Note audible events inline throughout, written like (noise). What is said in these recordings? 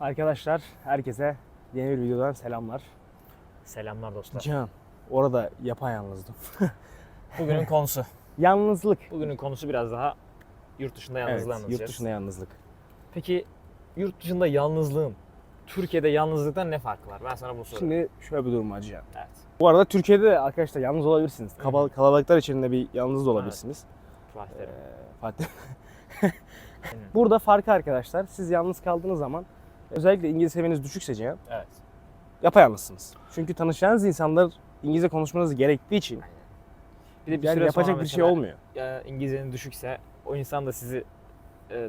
Arkadaşlar herkese yeni bir videodan selamlar. Selamlar dostlar. Cihan, orada yapayalnızdım. (laughs) Bugünün konusu. Yalnızlık. Bugünün konusu biraz daha yurt dışında yalnızlığı Evet, anlatacağız. yurt dışında yalnızlık. Peki yurt dışında yalnızlığın Türkiye'de yalnızlıktan ne farkı var? Ben sana bunu sorayım. Şimdi şöyle bir durum var Cihan. Evet. Bu arada Türkiye'de de arkadaşlar yalnız olabilirsiniz. Kaba- kalabalıklar içinde bir yalnız da olabilirsiniz. Fatih Ee. Fatih. (laughs) Burada farkı arkadaşlar siz yalnız kaldığınız zaman özellikle İngiliz seviyeniz düşükse Cihan Evet. yapayalnızsınız. Çünkü tanışacağınız insanlar İngilizce konuşmanız gerektiği için Bir de bir yani süre yapacak sonra bir şey mesela, olmuyor. e, İngilizcenin düşükse o insan da sizi e,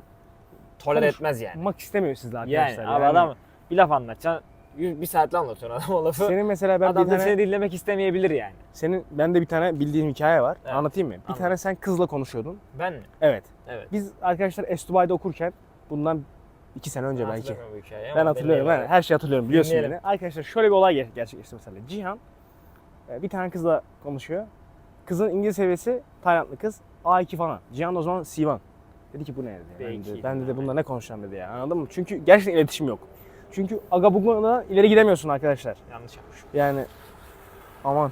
Konuş- etmez yani. Olmak istemiyor sizle Yani, arkadaşlar. abi adam bir laf anlatacaksın. yüz- Bir saatle anlatıyorsun adam o lafı. senin mesela ben adam bir da tane seni dinlemek istemeyebilir yani. senin ben de bir tane bildiğim hikaye var. Evet. Anlatayım mı? Bir Anlat. tane sen kızla konuşuyordun. Ben mi? Evet. Evet. Biz arkadaşlar Estubai'de okurken bundan iki sene önce belki. bu Ben hatırlıyorum. Ben her şeyi hatırlıyorum biliyorsun Dinleyelim. beni. Arkadaşlar şöyle bir olay ger- gerçekleşti mesela. Cihan e, bir tane kızla konuşuyor. Kızın İngiliz seviyesi Taylandlı kız. A2 falan. Cihan da o zaman C1. Dedi ki bu ne dedi. Ben, B2 de, ben dedi yani. bunda ne konuşacağım dedi ya. Anladın mı? Çünkü gerçekten iletişim yok. Çünkü aga buguna ileri gidemiyorsun arkadaşlar. Yanlış yapmışım. Yani aman.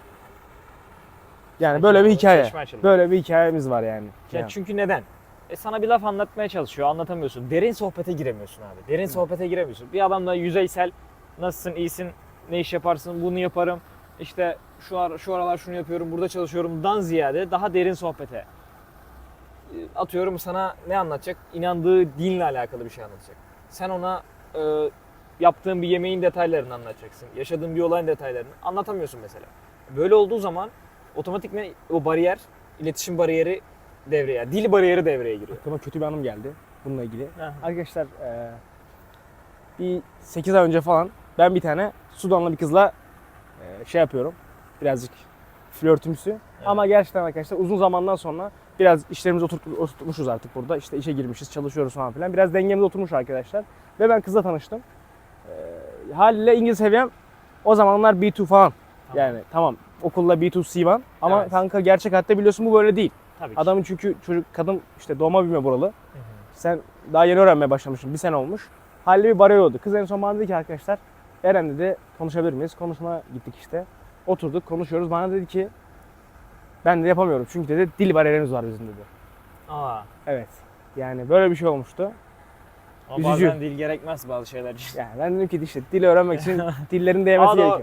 Yani böyle bir hikaye. Böyle bir hikayemiz var yani. Ya Cihan. çünkü neden? E sana bir laf anlatmaya çalışıyor, anlatamıyorsun. Derin sohbete giremiyorsun abi. Derin sohbete giremiyorsun. Bir adamla yüzeysel, nasılsın, iyisin, ne iş yaparsın, bunu yaparım. İşte şu ar şu aralar şunu yapıyorum, burada çalışıyorumdan ziyade daha derin sohbete. E, Atıyorum sana ne anlatacak? İnandığı dinle alakalı bir şey anlatacak. Sen ona e, yaptığın bir yemeğin detaylarını anlatacaksın. Yaşadığın bir olayın detaylarını anlatamıyorsun mesela. Böyle olduğu zaman otomatikman o bariyer, iletişim bariyeri devreye, dil bariyeri devreye giriyor. Aklıma kötü bir anım geldi bununla ilgili. Aha. Arkadaşlar eee, bir 8 ay önce falan ben bir tane Sudanlı bir kızla eee, şey yapıyorum. Birazcık flörtümsü. Ama gerçekten arkadaşlar uzun zamandan sonra biraz işlerimizi oturt- oturtmuşuz artık burada. İşte işe girmişiz, çalışıyoruz falan filan. Biraz dengemiz oturmuş arkadaşlar. Ve ben kızla tanıştım. Eee haliyle İngiliz seviyem o zamanlar B2 falan. Tamam. Yani tamam okulda B2 C1 ama Evet. kanka gerçek hayatta biliyorsun bu böyle değil. Tabii ki. Adamın çünkü çocuk kadın işte doğma büyüme buralı. Hı hı. Sen daha yeni öğrenmeye başlamışsın. Bir sene olmuş. Halde bir bariyer oldu. Kız en son bana dedi ki arkadaşlar Eren dedi konuşabilir miyiz? Konuşmaya gittik işte. Oturduk konuşuyoruz. Bana dedi ki ben de yapamıyorum. Çünkü dedi dil bariyerimiz var bizim dedi. Aa, Evet. Yani böyle bir şey olmuştu. ama Üzücü. bazen dil gerekmez bazı şeyler için. Yani ben dedim ki işte dili öğrenmek için (laughs) dillerin değmesi gerekiyor.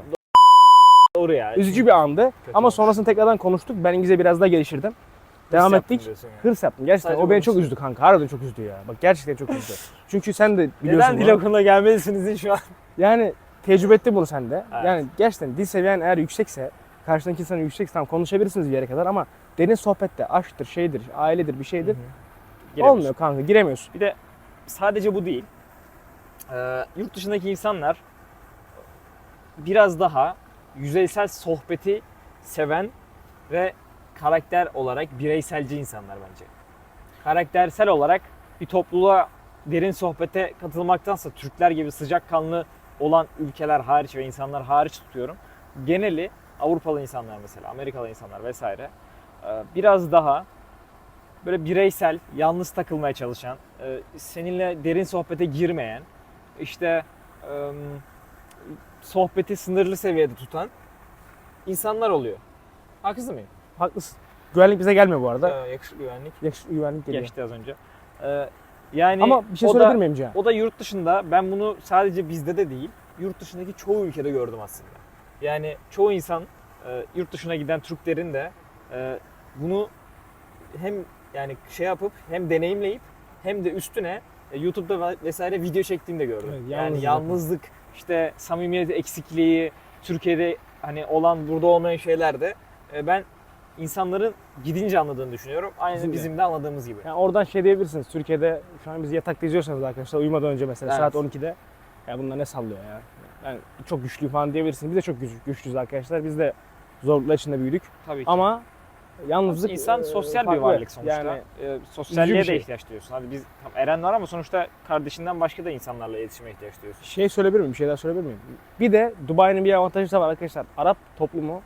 Doğru ya. Üzücü bir andı. Kötü Ama olmuş. sonrasında tekrardan konuştuk. Ben İngilizce biraz daha geliştirdim. Devam yaptım ettik. diyorsun yani. Hırs yaptım. Gerçekten Sadece o beni çok üzdü kanka. Harbiden çok üzdü ya. Bak gerçekten çok üzdü. (laughs) Çünkü sen de biliyorsun Neden dil okuluna gelmelisiniz şu an? (laughs) Yani tecrübe ettim bunu sen de. Evet. Yani gerçekten dil seviyen eğer yüksekse, karşındaki insanın yüksekse tamam konuşabilirsiniz bir yere kadar ama derin sohbette aşktır, şeydir, ailedir, bir şeydir. Giremiyorsun. Olmuyor kanka, giremiyorsun. Bir de sadece bu değil. Ee, yurt dışındaki insanlar biraz daha yüzeysel sohbeti seven ve karakter olarak bireyselci insanlar bence. Karaktersel olarak bir topluluğa derin sohbete katılmaktansa Türkler gibi sıcakkanlı olan ülkeler hariç ve insanlar hariç tutuyorum. Geneli Avrupalı insanlar mesela, Amerikalı insanlar vesaire e, biraz daha böyle bireysel, yalnız takılmaya çalışan, e, seninle derin sohbete girmeyen, işte e, sohbeti sınırlı seviyede tutan insanlar oluyor. Haksız mıyım? Haklısın. Güvenlik bize gelmiyor bu arada. Ee, yakışıklı güvenlik Yakışıklı güvenlik geliyor. geçti az önce. Ee, yani Ama bir şey söyleyebilir miyim Cihan? o da yurt dışında ben bunu sadece bizde de değil, yurt dışındaki çoğu ülkede gördüm aslında. Yani çoğu insan e, yurt dışına giden Türklerin de e, bunu hem yani şey yapıp hem deneyimleyip hem de üstüne e, YouTube'da ve- vesaire video çektiğini de gördüm. Evet, yani yalnızlık. yalnızlık, işte samimiyet eksikliği, Türkiye'de hani olan burada olmayan şeyler de e, ben insanların gidince anladığını düşünüyorum. Aynı Bizim bizim, de. de anladığımız gibi. Yani oradan şey diyebilirsiniz. Türkiye'de şu an bizi yatakta izliyorsanız arkadaşlar uyumadan önce mesela Evet. saat 12'de ya bunlar ne sallıyor ya. Yani çok güçlü falan diyebilirsiniz. Biz de çok güç, güçlüyüz arkadaşlar. Biz de zorluklar içinde büyüdük. Tabii ki. Ama yalnızlık insan e, sosyal bir farklı. varlık sonuçta. Yani Yani sosyalliğe bir de şey. ihtiyaç duyuyorsun. Hadi biz tam Eren var ama sonuçta kardeşinden başka da insanlarla iletişime ihtiyaç duyuyorsun. Şey söyleyebilir miyim? Bir şey daha söyleyebilir miyim? Bir de Dubai'nin bir avantajı da var arkadaşlar. Arap toplumu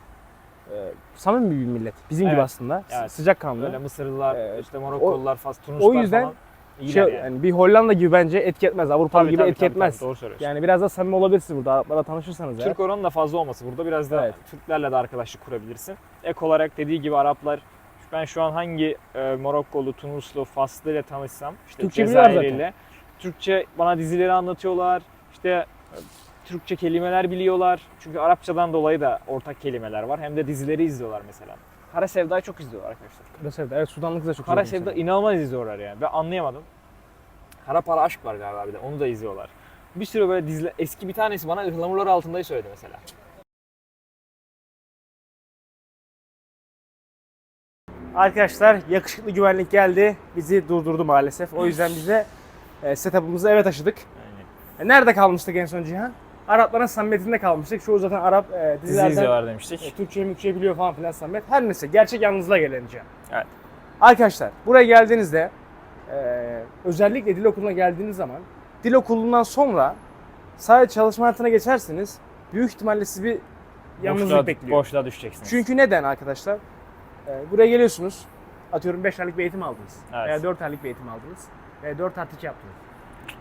e, samimi bir millet. Bizim gibi Evet, aslında. evet. Sıcakkanlı. Böyle Mısırlılar, Evet. işte Morokkolular, Fas, Tunuslar o yüzden falan. Şey, yani. yani bir Hollanda gibi bence etki etmez. Avrupalı Tabii, gibi tabii, etki tabii, etmez. tabii, doğru söylüyorsun. Yani biraz da samimi olabilirsiniz burada. Araplarla tanışırsanız ya. Türk oranı da fazla olması burada biraz da Evet. Türklerle de arkadaşlık kurabilirsin. Ek olarak dediği gibi Araplar ben şu an hangi e, Morokkolu, Tunuslu, Faslı ile tanışsam işte Türkçe biliyorlar Cezayirliyle Türkçe bana dizileri anlatıyorlar. İşte Türkçe kelimeler biliyorlar. Çünkü Arapçadan dolayı da ortak kelimeler var. Hem de dizileri izliyorlar mesela. Kara Sevda'yı çok izliyorlar arkadaşlar. Kara Sevda. Evet Sudanlı kız da çok Kara Sevda yani. inanılmaz izliyorlar yani. Ben anlayamadım. Kara Para Aşk var galiba bir de. Onu da izliyorlar. Bir sürü böyle diziler. Eski bir tanesi bana Ihlamurlar Altında'yı söyledi mesela. Arkadaşlar yakışıklı güvenlik geldi. Bizi durdurdu maalesef. O yüzden bize e, setup'ımızı eve taşıdık. Yani E, nerede kalmıştık en son Cihan? Arapların samimiyetinde kalmıştık. Çoğu zaten Arap e, dizi dizilerden izliyorlar e, demiştik. Türkçe Mürkçe biliyor falan filan samimiyet. Her neyse gerçek yalnızlığa Cihan. Evet. Arkadaşlar buraya geldiğinizde e, özellikle dil okuluna geldiğiniz zaman dil okulundan sonra sadece çalışma hayatına geçerseniz büyük ihtimalle sizi bir yalnızlık boşluğa, bekliyor. Boşluğa düşeceksiniz. Çünkü neden arkadaşlar? Ee, buraya geliyorsunuz. Atıyorum 5 aylık bir eğitim aldınız. Evet. Veya 4 aylık bir eğitim aldınız. Veya 4 artı 2 yaptınız.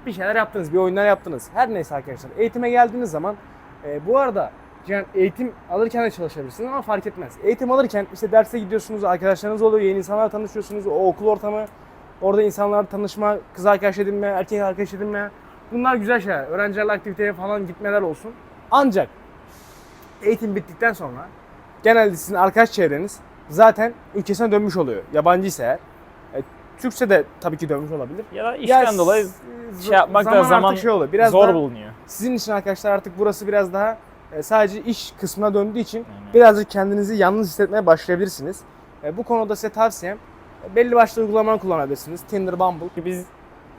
Bir şeyler yaptınız, bir oyunlar yaptınız. Her neyse arkadaşlar. Eğitime geldiğiniz zaman e, bu arada yani eğitim alırken de çalışabilirsiniz ama fark etmez. Eğitim alırken işte derse gidiyorsunuz, arkadaşlarınız oluyor, yeni insanlarla tanışıyorsunuz. O okul ortamı, orada insanlarla tanışma, kız arkadaş edinme, erkek arkadaş edinme. Bunlar güzel şeyler. Öğrencilerle aktiviteye falan gitmeler olsun. Ancak eğitim bittikten sonra genelde sizin arkadaş çevreniz zaten ülkesine dönmüş oluyor. Yabancıysa eğer. E, Türkse de tabii ki dönmüş olabilir. ya da işten Ya, dolayı şey yapmak da artık zaman şey oluyor. Biraz zor bulunuyor. Sizin için arkadaşlar artık burası biraz daha e, sadece iş kısmına döndüğü için Aynen. birazcık kendinizi yalnız hissetmeye başlayabilirsiniz. E, bu konuda size tavsiyem belli başlı uygulamalar kullanabilirsiniz. Tinder, Bumble. Biz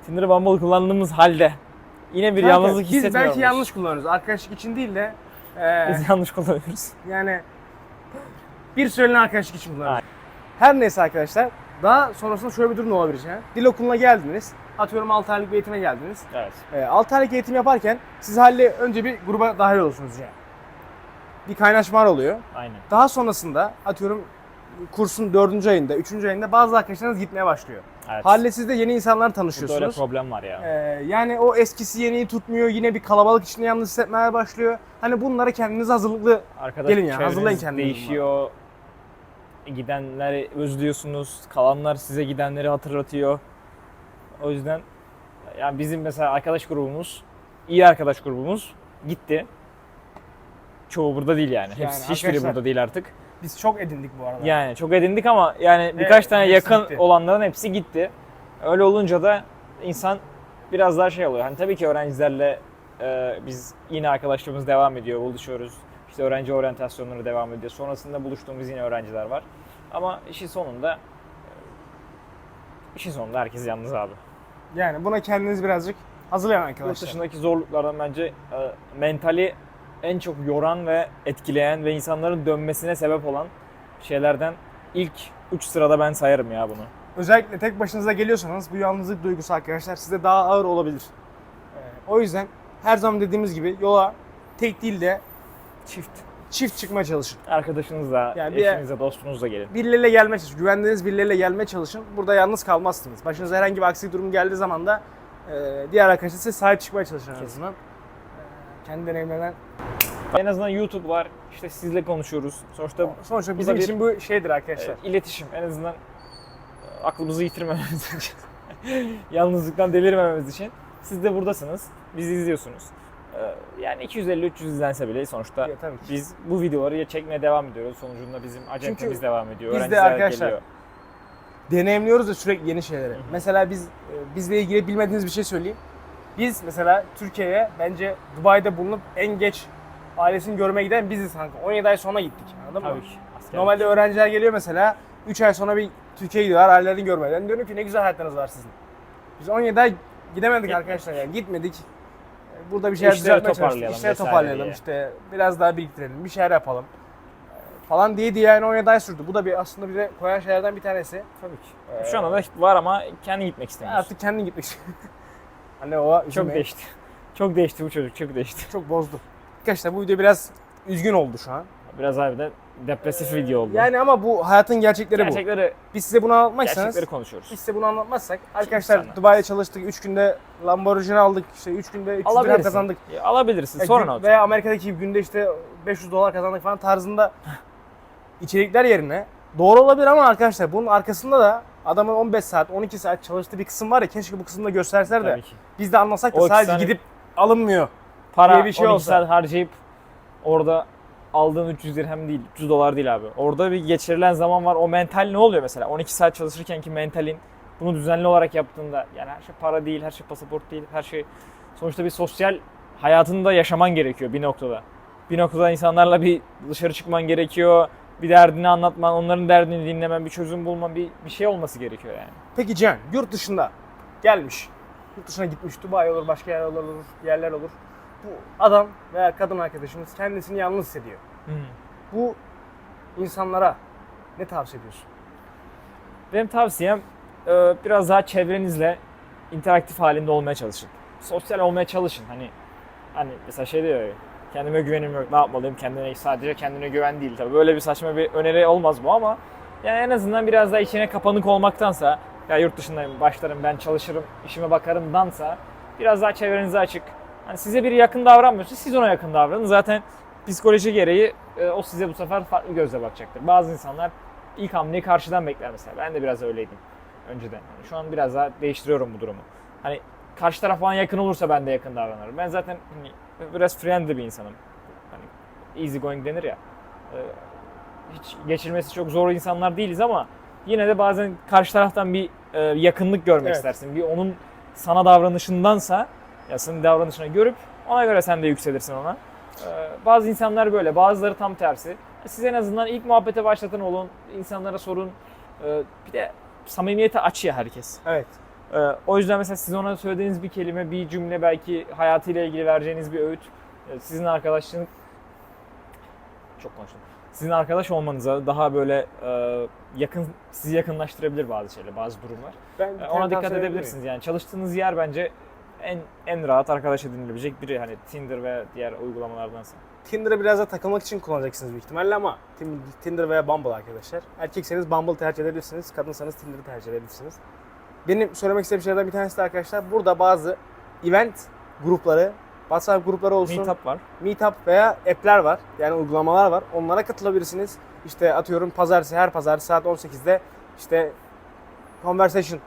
Tinder Bumble kullandığımız halde yine bir Kanka, yalnızlık Biz hissetmiyoruz. belki yanlış kullanıyoruz. Arkadaşlık için değil de e, Biz yanlış kullanıyoruz. Yani bir söylenen arkadaşlık için kullanıyoruz. Her neyse arkadaşlar. Daha sonrasında şöyle bir durum olabilir. Yani. Dil okuluna geldiniz. Atıyorum 6 aylık bir eğitime geldiniz. Evet. E, 6 aylık eğitim yaparken siz halde önce bir gruba dahil olursunuz yani. Bir kaynaşmalar oluyor. Aynen. Daha sonrasında atıyorum kursun 4. ayında, 3. ayında bazı arkadaşlarınız gitmeye başlıyor. Evet. Haliyle siz de yeni insanlar Burada öyle tanışıyorsunuz. problem var ya. Ee, yani o eskisi yeniyi tutmuyor. Yine bir kalabalık içinde yalnız hissetmeye başlıyor. Hani bunlara kendiniz hazırlıklı Arkadaş Gelin ya, hazırlayın kendinizi Değişiyor. Gidenleri özlüyorsunuz. Kalanlar size gidenleri hatırlatıyor. O yüzden yani bizim mesela arkadaş grubumuz, iyi arkadaş grubumuz gitti. Çoğu burada değil yani. Yani Hepsi, hiçbiri burada değil artık. Biz çok edindik bu arada. Yani çok edindik ama yani birkaç tane yakın gitti. olanların hepsi gitti. Öyle olunca da insan biraz daha şey oluyor. Hani tabii ki öğrencilerle e, biz yine arkadaşlığımız devam ediyor, buluşuyoruz. İşte öğrenci oryantasyonları devam ediyor. Sonrasında buluştuğumuz yine öğrenciler var. Ama işin sonunda e, işin sonunda herkes yalnız abi. Yani buna kendiniz birazcık hazırlayın Yurt arkadaşlar. dışındaki zorluklardan bence e, mentali en çok yoran ve etkileyen ve insanların dönmesine sebep olan şeylerden ilk 3 sırada ben sayarım ya bunu. Özellikle tek başınıza geliyorsanız bu yalnızlık duygusu arkadaşlar size daha ağır olabilir. Ee, o yüzden her zaman dediğimiz gibi yola tek değil de Çift. çift çıkmaya çalışın. Arkadaşınızla, Yani bir- eşinizle, dostunuzla gelin. Birileriyle gelmeye çalışın. Güvendiğiniz birileriyle gelmeye çalışın. Burada yalnız kalmazsınız. Başınıza herhangi bir aksi durum geldiği zaman da e, diğer arkadaşlar size sahip çıkmaya çalışın en azından. E, kendi deneyimlerinden. En azından YouTube var. İşte sizle konuşuyoruz. Sonuçta Sonuçta bizim bir- için bu şeydir arkadaşlar. e, iletişim. En azından e, aklımızı yitirmememiz (laughs) için. Yalnızlıktan delirmememiz için. Siz de buradasınız. Bizi izliyorsunuz. E, Yani 250-300 izlense bile sonuçta Ya, tabii ki. biz bu videoları ya çekmeye devam ediyoruz. Sonucunda bizim acentemiz Çünkü devam ediyor. biz de arkadaşlar geliyor. deneyimliyoruz da sürekli yeni şeyleri. hı. Mesela biz e, bizle ilgili bilmediğiniz bir şey söyleyeyim. Biz mesela Türkiye'ye bence Dubai'de bulunup en geç ailesini görmeye giden biziz kanka. 17 ay sonra gittik. Anladın mı? Tabii ki. Askerlik. Normalde öğrenciler geliyor mesela 3 ay sonra bir Türkiye'ye gidiyorlar ailelerini görmeden. Diyorum ki ne güzel hayatlarınız var sizin. Biz 17 ay gidemedik Gitmedik. arkadaşlar yani gitmedik. Burada bir şeyler İşleri düzeltmeye çalıştık. toparlayalım İşleri vesaire toparlayalım diye. işte biraz daha biriktirelim bir şeyler yapalım. E, Falan diye diye yani 17 ay sürdü. Bu da bir aslında bize koyan şeylerden bir tanesi. Tabii ki. Ee, Şu anda da var ama kendi gitmek istemiyoruz. Artık kendin gitmek istiyorum. (laughs) Anne o çok üzülmeyin. değişti. (laughs) Çok değişti bu çocuk, çok değişti. Çok bozdu. Arkadaşlar bu video biraz üzgün oldu şu an. Biraz harbiden depresif video oldu. Yani ama bu hayatın gerçekleri bu. gerçekleri, Biz size bunu anlatmazsanız, gerçekleri konuşuyoruz. biz size bunu anlatmazsak arkadaşlar sana. Dubai'de çalıştık 3 günde Lamborghini aldık işte 3 günde 300 dirhem Alabilirsin. kazandık. Ya, alabilirsin. Ya Sonra ne olacak? Veya Amerika'daki gibi günde işte 500 dolar kazandık falan tarzında (laughs) içerikler yerine doğru olabilir ama arkadaşlar bunun arkasında da adamın 15 saat 12 saat çalıştığı bir kısım var ya keşke bu kısmını da gösterseler de biz de anlasak da O sadece gidip alınmıyor. Para diye bir şey 12 olsa. saat harcayıp orada aldığın 300 dirhem değil, 300 dolar değil abi. Orada bir geçirilen zaman var. O mental ne oluyor mesela? 12 saat çalışırken ki mentalin bunu düzenli olarak yaptığında yani her şey para değil, her şey pasaport değil, her şey sonuçta bir sosyal hayatını da yaşaman gerekiyor bir noktada. Bir noktada insanlarla bir dışarı çıkman gerekiyor. Bir derdini anlatman, onların derdini dinlemen, bir çözüm bulman, bir, bir şey olması gerekiyor yani. Peki Can yurt dışında gelmiş. Yurt dışına gitmiş. Dubai olur, başka yerler olur, yerler olur. Bu adam veya kadın arkadaşımız kendisini yalnız hissediyor. Bu insanlara ne tavsiye ediyorsun? Benim tavsiyem e, biraz daha çevrenizle interaktif halinde olmaya çalışın. Sosyal olmaya çalışın. Hani hani mesela şey diyor ya, kendime güvenim yok ne yapmalıyım kendine sadece kendine güven değil tabii böyle bir saçma bir öneri olmaz bu ama yani en azından biraz daha içine kapanık olmaktansa ya yurt dışındayım başlarım ben çalışırım işime bakarımdansa biraz daha çevrenize açık. Hani size biri yakın davranmıyorsa siz ona yakın davranın. Zaten psikoloji gereği e, o size bu sefer farklı gözle bakacaktır. Bazı insanlar ilk hamleyi karşıdan bekler mesela. Ben de biraz öyleydim önceden. Yani şu an biraz daha değiştiriyorum bu durumu. Hani karşı taraf bana yakın olursa ben de yakın davranırım. Ben zaten hani biraz friendly bir insanım. Hani easy going denir ya. Ee, hiç geçirmesi çok zor insanlar değiliz ama yine de bazen karşı taraftan bir e, yakınlık görmek Evet. istersin. Bir onun sana davranışındansa ya senin davranışını görüp ona göre sen de yükselirsin ona. Ee, bazı insanlar böyle, bazıları tam tersi. Siz en azından ilk muhabbete başlatan olun, insanlara sorun. Ee, bir de samimiyete aç ya herkes. Evet. Ee, o yüzden mesela siz ona söylediğiniz bir kelime, bir cümle belki hayatıyla ilgili vereceğiniz bir öğüt e, sizin arkadaşlığın çok konuştum. Sizin arkadaş olmanıza daha böyle e, yakın sizi yakınlaştırabilir bazı şeyler, bazı durumlar. Ben E, Ona dikkat edebilirsiniz. Yani çalıştığınız yer bence en en rahat arkadaş edinilebilecek biri hani Tinder ve diğer uygulamalardansa. Tinder'ı biraz da takılmak için kullanacaksınız büyük ihtimalle ama Tin- Tinder veya Bumble arkadaşlar. Erkekseniz Bumble tercih edebilirsiniz, kadınsanız Tinder'ı tercih edebilirsiniz. Benim söylemek istediğim şeylerden bir tanesi de arkadaşlar burada bazı event grupları, WhatsApp grupları olsun, Meetup var. Meetup veya app'ler var. Yani uygulamalar var. Onlara katılabilirsiniz. İşte atıyorum pazartesi her pazartesi saat 18'de işte conversation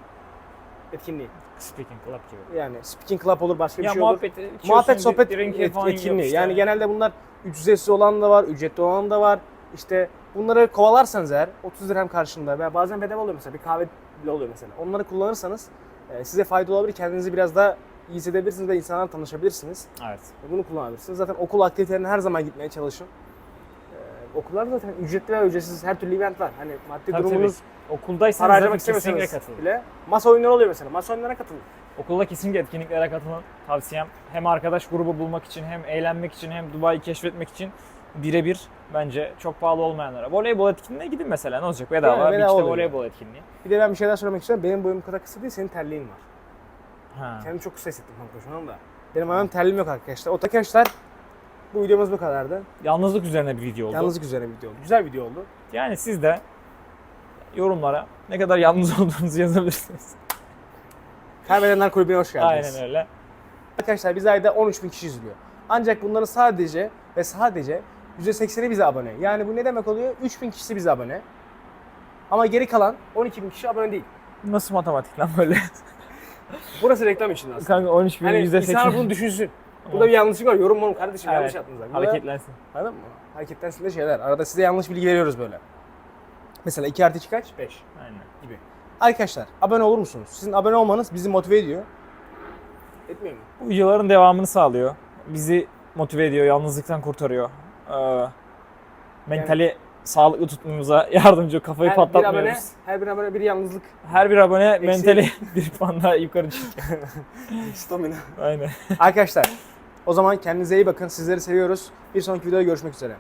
etkinliği. Speaking Club gibi. Yani speaking club olur başka bir ya şey olur. muhabbet, içiyorsun, Muhabbet bir sohbet et- etkinliği. işte. Yani genelde bunlar ücretsiz olan da var, ücretli olan da var. İşte bunları kovalarsanız eğer 30 dirhem karşılığında veya bazen bedava oluyor mesela bir kahve bile oluyor mesela. Onları kullanırsanız e, size fayda olabilir. Kendinizi biraz daha iyi hissedebilirsiniz ve insanlarla tanışabilirsiniz. Evet. Bunu kullanabilirsiniz. Zaten okul aktivitelerine her zaman gitmeye çalışın. Okullarda zaten ücretli veya ücretsiz her türlü event var. Hani maddi Tabii, durumunuz Okuldaysanız para harcamak istemiyorsanız bile masa oyunları oluyor mesela. Masa oyunlarına katılın. Okulda kesinlikle etkinliklere katılın. Tavsiyem hem arkadaş grubu bulmak için hem eğlenmek için hem Dubai'yi keşfetmek için birebir bence çok pahalı olmayanlara. Voleybol etkinliğine gidin mesela ne olacak bedava, Yani bedava beach'te voleybol etkinliği. Bir de ben bir şeyler söylemek istiyorum. Benim boyum bu kadar kısa değil, senin terliğin var. Ha. Kendimi çok kısa hissettim kanka şu anda. Benim ayağım terliğim yok arkadaşlar. O arkadaşlar bu videomuz bu kadardı. Yalnızlık üzerine bir video oldu. Yalnızlık üzerine bir video oldu. Güzel video oldu. Yani siz de yorumlara ne kadar yalnız (laughs) olduğunuzu yazabilirsiniz. Kaybedenler Kulübü'ne hoş geldiniz. Aynen öyle. Arkadaşlar biz ayda 13 bin kişi izliyor. Ancak bunların sadece ve sadece %80'i bize abone. Yani bu ne demek oluyor? 3 bin kişisi bize abone. Ama geri kalan 12 bin kişi abone değil. Nasıl matematik lan böyle? Burası reklam için aslında. Kanka 13 bin Hani yüzde insanlar bunu düşünsün. Burada bir yanlışlık var. Yorum mu kardeşim Evet. yanlış yaptınız. Burada- Hareketlensin. Anladın mı? Hareketlensin de şeyler. Arada size yanlış bilgi veriyoruz böyle. Mesela 2 artı 2 kaç? 5 Aynen. gibi. Arkadaşlar abone olur musunuz? Sizin abone olmanız bizi motive ediyor. Etmiyor mu? Bu videoların devamını sağlıyor. Bizi motive ediyor, yalnızlıktan kurtarıyor. Ee, mentali sağlıklı tutmamıza (laughs) yardımcı, kafayı Her bir abone, patlatmıyoruz. her bir abone bir yalnızlık. Her bir abone mentali (laughs) bir puan daha yukarı çıkıyor. (laughs) Stamina. Aynen. Arkadaşlar o zaman kendinize iyi bakın. Sizleri seviyoruz. Bir sonraki videoda görüşmek üzere.